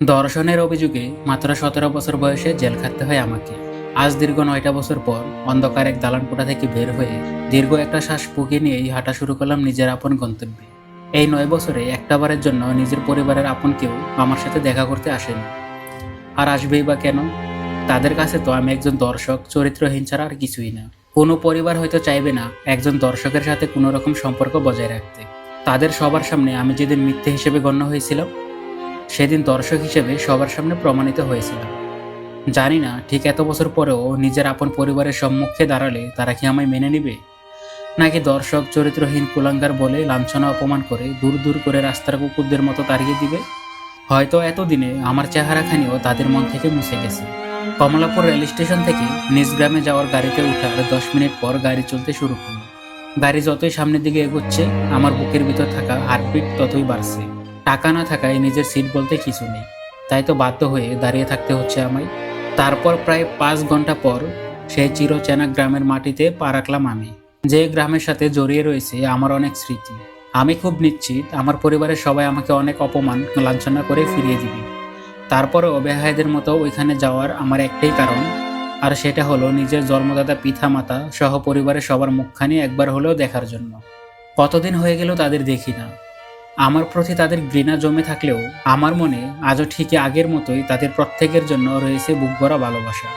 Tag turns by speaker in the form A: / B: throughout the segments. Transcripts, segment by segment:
A: দর্শনের অভিযোগে মাত্র সতেরো বছর বয়সে জেল খাটতে হয় আমাকে। আজ দীর্ঘ নয়টা বছর পর অন্ধকার এক দালান দালানকোটা থেকে বের হয়ে দীর্ঘ একটা শ্বাস পুকে নিয়েই হাঁটা শুরু করলাম নিজের আপন গন্তব্যে। এই নয় বছরে একটাবারের জন্য নিজের পরিবারের আপন কেউ আমার সাথে দেখা করতে আসেনি। আর আসবেই বা কেন? তাদের কাছে তো আমি একজন দর্শক, চরিত্রহীন ছাড়া আর কিছুই না। কোনো পরিবার হয়তো চাইবে না একজন দর্শকের সাথে কোনো রকম সম্পর্ক বজায় রাখতে। তাদের সবার সামনে আমি যেদিন মিথ্যে হিসেবে গণ্য হয়েছিলাম সেদিন দর্শক হিসেবে সবার সামনে প্রমাণিত হয়েছিলাম জানি না ঠিক এত বছর পরেও নিজের আপন পরিবারের সম্মুখে দাঁড়ালে তারা কি আমায় মেনে নিবে? নাকি দর্শক চরিত্রহীন কুলাঙ্গার বলে লাঞ্ছনা অপমান করে দূর দূর করে রাস্তার কুকুরদের মতো তাড়িয়ে দিবে? হয়তো এতদিনে আমার চেহারাখানিও তাদের মন থেকে মুছে গেছে। কমলাপুর রেল স্টেশন থেকে নিজ গ্রামে যাওয়ার গাড়িতে উঠার দশ মিনিট পর গাড়ি চলতে শুরু করল। গাড়ি যতই সামনের দিকে এগোচ্ছে, আমার বুকের ভিতর থাকা হার্টবিট ততই বাড়ছে। টাকা না থাকায় নিজের সিট বলতে কিছু নেই। তাই তো বাধ্য হয়ে দাঁড়িয়ে থাকতে হচ্ছে আমায়। তারপর প্রায় পাঁচ ঘণ্টা পর সেই চিরচেনা গ্রামের মাটিতে পা রাখলাম আমি। যে গ্রামের সাথে জড়িয়ে রয়েছে আমার অনেক স্মৃতি। আমি খুব নিশ্চিত আমার পরিবারের সবাই আমাকে অনেক অপমান, লাঞ্ছনা করে ফিরিয়ে দিবে। তারপরে অবেহায়দের মতো ওইখানে যাওয়ার আমার একটাই কারণ, আর সেটা হলো নিজের জন্মদাতা পিতা মাতা সহ পরিবারের সবার মুখখানি একবার হলেও দেখার জন্য। কতদিন হয়ে গেল তাদের দেখি না। আমার প্রতি তাদের ঘৃণা জমে থাকলেও আমার মনে আজও ঠিকই আগের মতোই তাদের প্রত্যেকের জন্য রয়েছে বুক ভরা ভালোবাসা।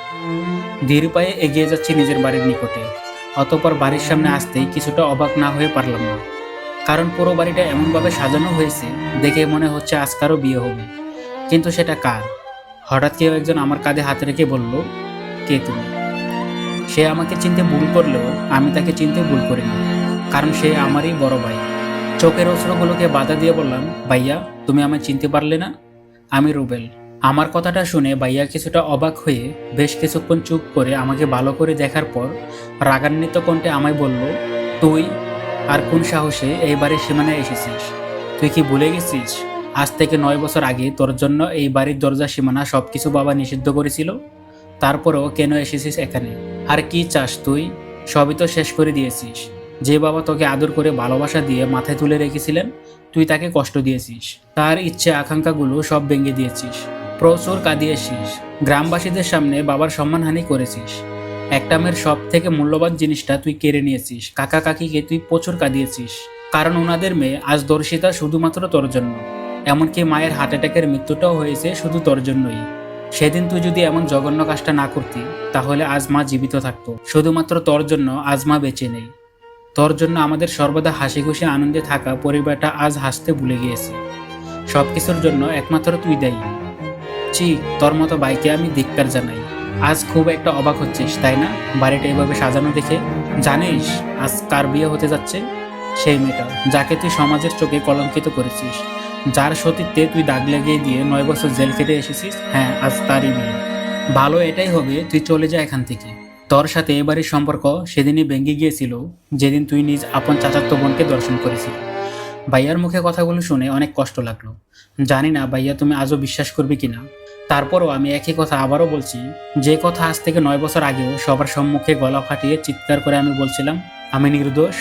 A: ধীর পায়ে এগিয়ে যাচ্ছি নিজের বাড়ির নিকটে। অতপর বাড়ির সামনে আসতেই কিছুটা অবাক না হয়ে পারলাম না। কারণ পুরো বাড়িটা এমনভাবে সাজানো হয়েছে, দেখে মনে হচ্ছে আজকারও বিয়ে হবে। কিন্তু সেটা কার? হঠাৎ কেউ একজন আমার কাঁধে হাত রেখে বলল, কে তুমি? সে আমাকে চিনতে ভুল করলেও আমি তাকে চিনতে ভুল করিনি, কারণ সে আমারই বড় ভাই। চোখের অস্ত্রগুলোকে বাধা দিয়ে বললাম, ভাইয়া, তুমি আমায় চিনতে পারলে না? আমি রুবেল, আমার কথাটা শুনে ভাইয়া কিছুটা অবাক হয়ে বেশ কিছুক্ষণ চুপ করে আমাকে ভালো করে দেখার পর রাগান্বিত কণ্ঠে আমায় বলল, তুই আর কোন সাহসে এই বাড়ির সীমানায় এসেছিস? তুই কি ভুলে গেছিস? আজ থেকে নয় বছর আগে তোর জন্য এই বাড়ির দরজা সীমানা সবকিছু বাবা নিষিদ্ধ করেছিল। তারপরেও কেন এসেছিস এখানে? আর কি চাস তুই? সবই তো শেষ করে দিয়েছিস। যে বাবা তোকে আদর করে ভালোবাসা দিয়ে মাথায় তুলে রেখেছিলেন, তুই তাকে কষ্ট দিয়েছিস। তার ইচ্ছে আকাঙ্ক্ষাগুলো সব ভেঙে দিয়েছিস। প্রচুর কাঁদিয়েছিস। গ্রামবাসীদের সামনে বাবার সম্মানহানি করেছিস। একটা মেয়ের সব থেকে মূল্যবান জিনিসটা তুই কেড়ে নিয়েছিস। কাকা কাকিকে তুই প্রচুর কাঁদিয়েছিস। কারণ ওনাদের মেয়ে আজ দর্শিতা শুধুমাত্র তোর জন্য। এমনকি মায়ের হার্ট অ্যাটাকের মৃত্যুটাও হয়েছে শুধু তোর জন্যই। সেদিন তুই যদি এমন জঘন্য কাজটা না করতি, তাহলে আজ মা জীবিত থাকতো। শুধুমাত্র তোর জন্য আজ মা বেঁচে নেই। তোর জন্য আমাদের সর্বদা হাসি খুশি আনন্দে থাকা পরিবারটা আজ হাসতে ভুলে গিয়েছে। সব কিছুর জন্য একমাত্র তুই দায়ী। চি তোর মতো বাইকে আমি ধিক্কার জানাই। আজ খুব একটা অবাক হচ্ছিস, তাই না? বাড়িটা এভাবে সাজানো দেখে জানিস আজ কার বিয়ে হতে যাচ্ছে? সেই মেয়েটা, যাকে তুই সমাজের চোখে কলঙ্কিত করেছিস। যার সতীত্বে তুই দাগ লাগিয়ে দিয়ে নয় বছর জেল কেটে এসেছিস হ্যাঁ আজ তারই বিয়ে। ভালো এটাই হবে, তুই চলে যা এখান থেকে। তোর সাথে এবারের সম্পর্ক সেদিনই ভেঙে গিয়েছিল, যেদিন তুই নিজ আপন চাচাত্ত বোনকে দর্শন করেছিলি। ভাইয়ার মুখে কথাগুলো শুনে অনেক কষ্ট লাগল। জানি না ভাইয়া তুমি আজও বিশ্বাস করবে কিনা। তারপরও আমি একই কথা আবারও বলছি, যে কথা আজ থেকে নয় বছর আগেও সবার সম্মুখে গলা ফাটিয়ে চিৎকার করে আমি বলছিলাম, আমি নির্দোষ?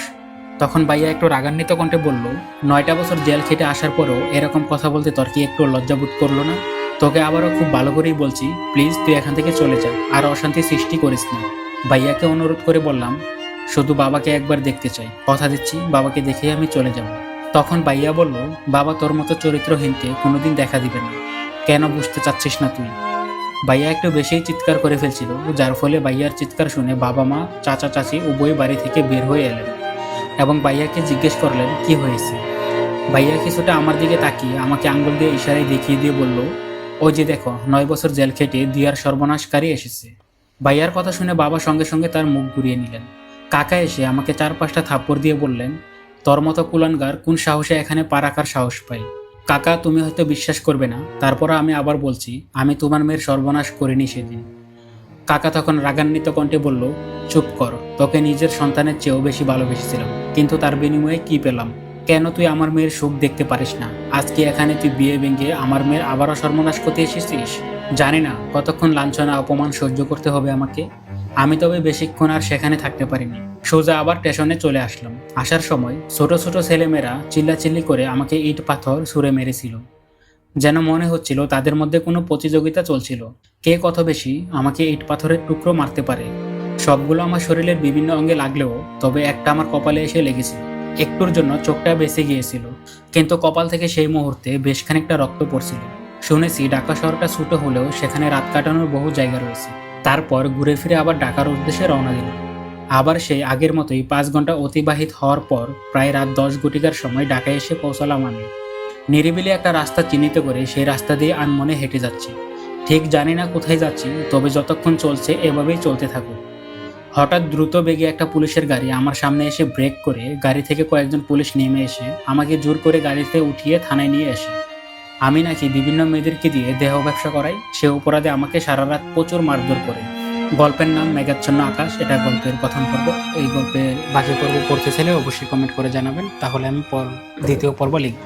A: তখন ভাইয়া একটু রাগান্বিত কণ্ঠে বলল, নয়টা বছর জেল খেটে আসার পরও এরকম কথা বলতে তোর কি একটু লজ্জাবোধ করল না? তোকে আবারও খুব ভালো করেই বলছি, প্লিজ তুই এখান থেকে চলে যা, আর অশান্তি সৃষ্টি করিস না। ভাইয়াকে অনুরোধ করে বললাম, শুধু বাবাকে একবার দেখতে চাই। কথা দিচ্ছি, বাবাকে দেখে আমি চলে যাব। তখন ভাইয়া বলল, বাবা তোর মতো চরিত্রহীনকে কোনোদিন দেখা দিবে না। কেন বুঝতে চাচ্ছিস না তুই? ভাইয়া একটু বেশিই চিৎকার করে ফেলছিল, যার ফলে ভাইয়ার চিৎকার শুনে বাবা মা, চাচা চাচি উভয় বাড়ি থেকে বের হয়ে এলেন এবং ভাইয়াকে জিজ্ঞেস করলেন, কি হয়েছে? ভাইয়া কিছুটা আমার দিকে তাকিয়ে আমাকে আঙ্গুল দিয়ে ইশারায় দেখিয়ে দিয়ে বলল, ওই যে দেখো, নয় বছর জেল খেটে দিয়ার সর্বনাশকারী এসেছে। ভাইয়ার কথা শুনে বাবা সঙ্গে সঙ্গে তার মুখ ঘুরিয়ে নিলেন। কাকা এসে আমাকে চার পাঁচটা থাপ্পড় দিয়ে বললেন, তোর মতো কুলানগার কোন সাহসে এখানে পা রাখার সাহস পাই? কাকা, তুমি হয়তো বিশ্বাস করবে না। তারপরও আমি আবার বলছি, আমি তোমার মেয়ের সর্বনাশ করিনি সেদিন। কাকা তখন রাগান্বিত কণ্ঠে বলল, চুপ কর, তোকে নিজের সন্তানের চেয়েও বেশি ভালোবেসেছিলাম, কিন্তু তার বিনিময়ে কি পেলাম? কেন তুই আমার মেয়ের সুখ দেখতে পারিস না? আজকে এখানে তুই বিয়ে ভেঙে আমার মেয়ের আবারও সর্বনাশ করতে এসেছিস? জানি না কতক্ষণ লাঞ্ছনা, অপমান সহ্য করতে হবে আমাকে। আমি তবে বেশিক্ষণ আর সেখানে থাকতে পারিনি। সোজা আবার স্টেশনে চলে আসলাম। আসার সময় ছোট ছোট ছেলেমেয়েরা চিল্লাচিল্লি করে আমাকে ইট পাথর ছুঁড়ে মেরেছিল। যেন মনে হচ্ছিল তাদের মধ্যে কোনো প্রতিযোগিতা চলছিল। কে কত বেশি আমাকে ইট পাথরের টুকরো মারতে পারে? সবগুলো আমার শরীরের বিভিন্ন অঙ্গে লাগলেও তবে একটা আমার কপালে এসে লেগেছিল। একটুর জন্য চোখটা বেঁচে গিয়েছিল। কিন্তু কপাল থেকে সেই মুহূর্তে বেশ খানিকটা রক্ত পড়ছিল। শুনেছি ঢাকা শহরটা ছোট হলেও সেখানে রাত কাটানোর বহু জায়গা রয়েছে। তারপর ঘুরে ফিরে আবার ঢাকার উদ্দেশ্যে রওনা দিল আবার সেই আগের মতোই পাঁচ ঘণ্টা অতিবাহিত হওয়ার পর প্রায় রাত দশ ঘটিকার সময় ঢাকায় এসে পৌঁছালাম আমি। নিরিবিলি একটা রাস্তা চিহ্নিত করে সেই রাস্তা দিয়ে আনমনে হেঁটে যাচ্ছি। ঠিক জানি না কোথায় যাচ্ছি, তবে যতক্ষণ চলছে এভাবেই চলতে থাকুক। হঠাৎ দ্রুত বেগে একটা পুলিশের গাড়ি আমার সামনে এসে ব্রেক করে গাড়ি থেকে কয়েকজন পুলিশ নেমে এসে আমাকে জোর করে গাড়িতে উঠিয়ে থানায় নিয়ে আসে। আমি নাকি বিভিন্ন মেয়েদেরকে দিয়ে দেহ ব্যবসা করাই, সে অপরাধে আমাকে সারা রাত প্রচুর মারধর করে। গল্পের নাম মেঘাচ্ছন্ন আকাশ, এটা গল্পের প্রথম পর্ব। এই গল্পের বাকি পর্ব পড়তে চাইলে অবশ্যই কমেন্ট করে জানাবেন, তাহলে আমি দ্বিতীয় পর্ব লিখব।